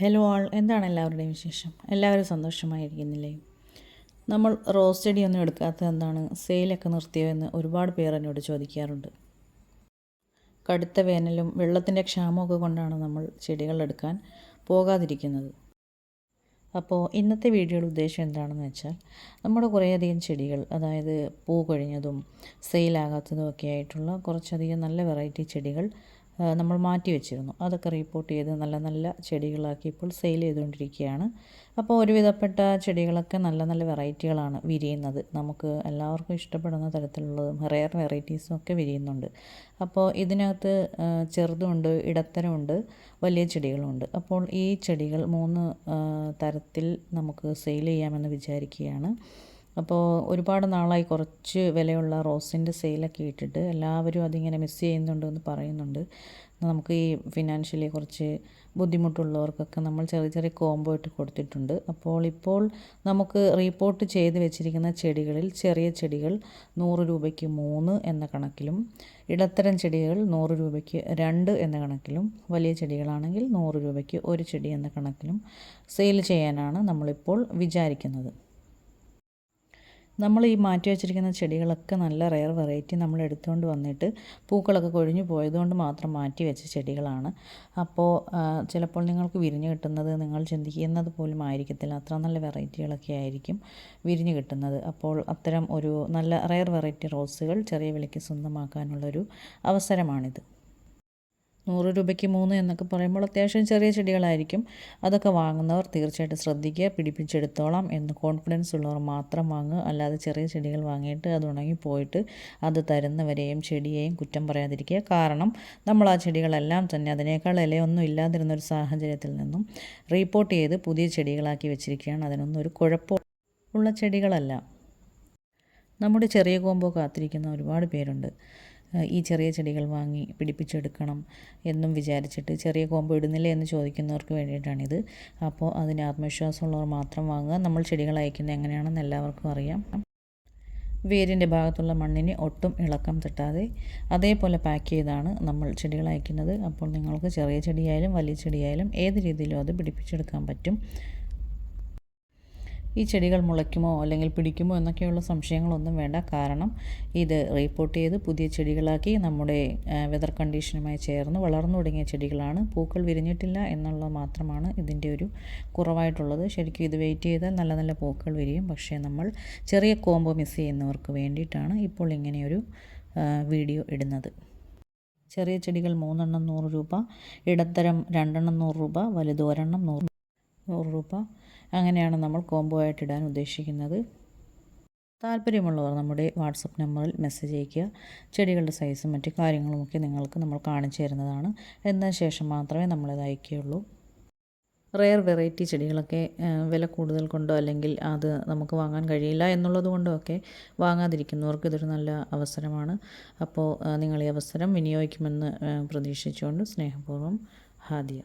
Hello ആൾ എന്താണ് എല്ലാവരുടെയും വിശേഷം? എല്ലാവരും സന്തോഷമായിരിക്കുന്നില്ലേ? നമ്മൾ റോസ് ചെടി ഒന്നും എടുക്കാത്തത് എന്താണ്? സെയിലൊക്കെ നിർത്തിയോ എന്ന് ഒരുപാട് പേർ എന്നോട് ചോദിക്കാറുണ്ട്. കടുത്ത വേനലും വെള്ളത്തിന്റെ ക്ഷാമമൊക്കെ കൊണ്ടാണ് നമ്മൾ ചെടികൾ എടുക്കാൻ പോകാതിരിക്കുന്നത്. അപ്പോൾ ഇന്നത്തെ വീഡിയോയുടെ ഉദ്ദേശം എന്താണെന്ന് വെച്ചാൽ നമ്മുടെ കുറേയധികം ചെടികൾ അതായത് പൂ കൊഴിഞ്ഞതും സെയിലാകാത്തതും ഒക്കെ ആയിട്ടുള്ള കുറച്ചധികം നല്ല വെറൈറ്റി ചെടികൾ നമ്മൾ മാറ്റി വെച്ചിരുന്നു. അതൊക്കെ റിപ്പോർട്ട് ചെയ്ത് നല്ല നല്ല ചെടികളാക്കി ഇപ്പോൾ സെയിൽ ചെയ്തുകൊണ്ടിരിക്കുകയാണ്. അപ്പോൾ ഒരുവിധപ്പെട്ട ചെടികളൊക്കെ നല്ല നല്ല വെറൈറ്റികളാണ് വിരിയുന്നത്. നമുക്ക് എല്ലാവർക്കും ഇഷ്ടപ്പെടുന്ന തരത്തിലുള്ളതും റെയർ വെറൈറ്റീസും ഒക്കെ വിരിയുന്നുണ്ട്. അപ്പോൾ ഇതിനകത്ത് ചെറുതുമുണ്ട് ഇടത്തരമുണ്ട് വലിയ ചെടികളുമുണ്ട് അപ്പോൾ ഈ ചെടികൾ മൂന്ന് തരത്തിൽ നമുക്ക് സെയിൽ ചെയ്യാമെന്ന് വിചാരിക്കുകയാണ്. അപ്പോൾ ഒരുപാട് നാളായി കുറച്ച് വിലയുള്ള റോസിന്റെ സെയിലൊക്കെ ഇട്ടിട്ട് എല്ലാവരും അതിങ്ങനെ മിസ് ചെയ്യുന്നുണ്ട് എന്ന് പറയുന്നുണ്ട്. നമുക്ക് ഈ ഫിനാൻഷ്യലി കുറച്ച് ബുദ്ധിമുട്ടുള്ളവർക്കൊക്കെ നമ്മൾ ചെറിയ ചെറിയ കോംബോ ഇട്ട് കൊടുത്തിട്ടുണ്ട്. അപ്പോൾ ഇപ്പോൾ നമുക്ക് റീപ്പോർട്ട് ചെയ്ത് വെച്ചിരിക്കുന്ന ചെടികളിൽ ചെറിയ ചെടികൾ നൂറ് രൂപയ്ക്ക് മൂന്ന് എന്ന കണക്കിലും ഇടത്തരം ചെടികൾ നൂറ് രൂപയ്ക്ക് രണ്ട് എന്ന കണക്കിലും വലിയ ചെടികളാണെങ്കിൽ നൂറ് രൂപയ്ക്ക് ഒരു ചെടി എന്ന കണക്കിലും സെയിൽ ചെയ്യാനാണ് നമ്മളിപ്പോൾ വിചാരിക്കുന്നത്. നമ്മൾ ഈ മാറ്റി വെച്ചിരിക്കുന്ന ചെടികളൊക്കെ നല്ല റെയർ വെറൈറ്റി നമ്മൾ എടുത്തുകൊണ്ട് വന്നിട്ട് പൂക്കളൊക്കെ കൊഴിഞ്ഞു പോയതുകൊണ്ട് മാത്രം മാറ്റി വെച്ച ചെടികളാണ്. അപ്പോൾ ചിലപ്പോൾ നിങ്ങൾക്ക് വിരിഞ്ഞ് കിട്ടുന്നത് നിങ്ങൾ ചിന്തിക്കുന്നത് പോലും ആയിരിക്കത്തില്ല. അത്ര നല്ല വെറൈറ്റികളൊക്കെ ആയിരിക്കും വിരിഞ്ഞ് കിട്ടുന്നത്. അപ്പോൾ അത്തരം ഒരു നല്ല റെയർ വെറൈറ്റി റോസുകൾ ചെറിയ വിലയ്ക്ക് സ്വന്തമാക്കാനുള്ളൊരു അവസരമാണിത്. നൂറ് രൂപയ്ക്ക് മൂന്ന് എന്നൊക്കെ പറയുമ്പോൾ അത്യാവശ്യം ചെറിയ ചെടികളായിരിക്കും. അതൊക്കെ വാങ്ങുന്നവർ തീർച്ചയായിട്ടും ശ്രദ്ധിക്കുക പിടിപ്പിച്ചെടുത്തോളാം എന്ന് കോൺഫിഡൻസ് ഉള്ളവർ മാത്രം വാങ്ങുക. അല്ലാതെ ചെറിയ ചെടികൾ വാങ്ങിയിട്ട് അത് ഉണങ്ങിപ്പോയിട്ട് അത് തരുന്നവരെയും ചെടിയെയും കുറ്റം പറയാതിരിക്കുക. കാരണം നമ്മൾ ആ ചെടികളെല്ലാം തന്നെ അതിനേക്കാൾ ഇലയൊന്നും ഇല്ലാതിരുന്ന ഒരു സാഹചര്യത്തിൽ നിന്നും റീപ്പോർട്ട് ചെയ്ത് പുതിയ ചെടികളാക്കി വെച്ചിരിക്കുകയാണ്. അതിനൊന്നും ഒരു കുഴപ്പം ഉള്ള ചെടികളല്ല. നമ്മുടെ ചെറിയ കോമ്പോ കാത്തിരിക്കുന്ന ഒരുപാട് പേരുണ്ട്. ഈ ചെറിയ ചെടികൾ വാങ്ങി പിടിപ്പിച്ചെടുക്കണം എന്നും വിചാരിച്ചിട്ട് ചെറിയ കോമ്പോ ഇടുന്നില്ല എന്ന് ചോദിക്കുന്നവർക്ക് വേണ്ടിയിട്ടാണിത്. അപ്പോൾ അതിന് ആത്മവിശ്വാസമുള്ളവർ മാത്രം വാങ്ങുക. നമ്മൾ ചെടികൾ അയക്കുന്നത് എങ്ങനെയാണെന്ന് എല്ലാവർക്കും അറിയാം. വേരിന്റെ ഭാഗത്തുള്ള മണ്ണിന് ഒട്ടും ഇളക്കം തട്ടാതെ അതേപോലെ പാക്ക് ചെയ്താണ് നമ്മൾ ചെടികൾ അയക്കുന്നത്. അപ്പോൾ നിങ്ങൾക്ക് ചെറിയ ചെടിയായാലും വലിയ ചെടിയായാലും ഏത് രീതിയിലും അത് പിടിപ്പിച്ചെടുക്കാൻ പറ്റും. ഈ ചെടികൾ മുളയ്ക്കുമോ അല്ലെങ്കിൽ പിടിക്കുമോ എന്നൊക്കെയുള്ള സംശയങ്ങളൊന്നും വേണ്ട. കാരണം ഇത് റീപ്പോർട്ട് ചെയ്ത് പുതിയ ചെടികളാക്കി നമ്മുടെ വെതർ കണ്ടീഷനുമായി ചേർന്ന് വളർന്നു തുടങ്ങിയ ചെടികളാണ്. പൂക്കൾ വിരിഞ്ഞിട്ടില്ല എന്നുള്ളത് മാത്രമാണ് ഇതിന്റെ ഒരു കുറവായിട്ടുള്ളത്. ശരിക്കും ഇത് വെയിറ്റ് ചെയ്താൽ നല്ല നല്ല പൂക്കൾ വിരിയും. പക്ഷേ നമ്മൾ ചെറിയ കോംബോ മിസ് ചെയ്യുന്നവർക്ക് വേണ്ടിയിട്ടാണ് ഇപ്പോൾ ഇങ്ങനെയൊരു വീഡിയോ ഇടുന്നത്. ചെറിയ ചെടികൾ മൂന്നെണ്ണം നൂറ് രൂപ ഇടത്തരം രണ്ടെണ്ണം നൂറ് രൂപ വലുത് ഒരെണ്ണം നൂറ് നൂറ് രൂപ അങ്ങനെയാണ് നമ്മൾ കോംബോ ആയിട്ട് ഇടാൻ ഉദ്ദേശിക്കുന്നത്. താല്പര്യമുള്ളവർ നമ്മുടെ വാട്സപ്പ് നമ്പറിൽ മെസ്സേജ് അയയ്ക്കുക. ചെടികളുടെ സൈസും മറ്റു കാര്യങ്ങളുമൊക്കെ നിങ്ങൾക്ക് നമ്മൾ കാണിച്ചു തരുന്നതാണ്. എന്നതിന് ശേഷം മാത്രമേ നമ്മളിത് അയക്കുകയുള്ളൂ. റെയർ വെറൈറ്റി ചെടികളൊക്കെ വില കൂടുതൽ കൊണ്ടോ അല്ലെങ്കിൽ അത് നമുക്ക് വാങ്ങാൻ കഴിയില്ല എന്നുള്ളത് കൊണ്ടോ ഒക്കെ വാങ്ങാതിരിക്കുന്നവർക്ക് ഇതൊരു നല്ല അവസരമാണ്. അപ്പോൾ നിങ്ങൾ ഈ അവസരം വിനിയോഗിക്കുമെന്ന് പ്രതീക്ഷിച്ചുകൊണ്ട് സ്നേഹപൂർവം ഹാദിയ.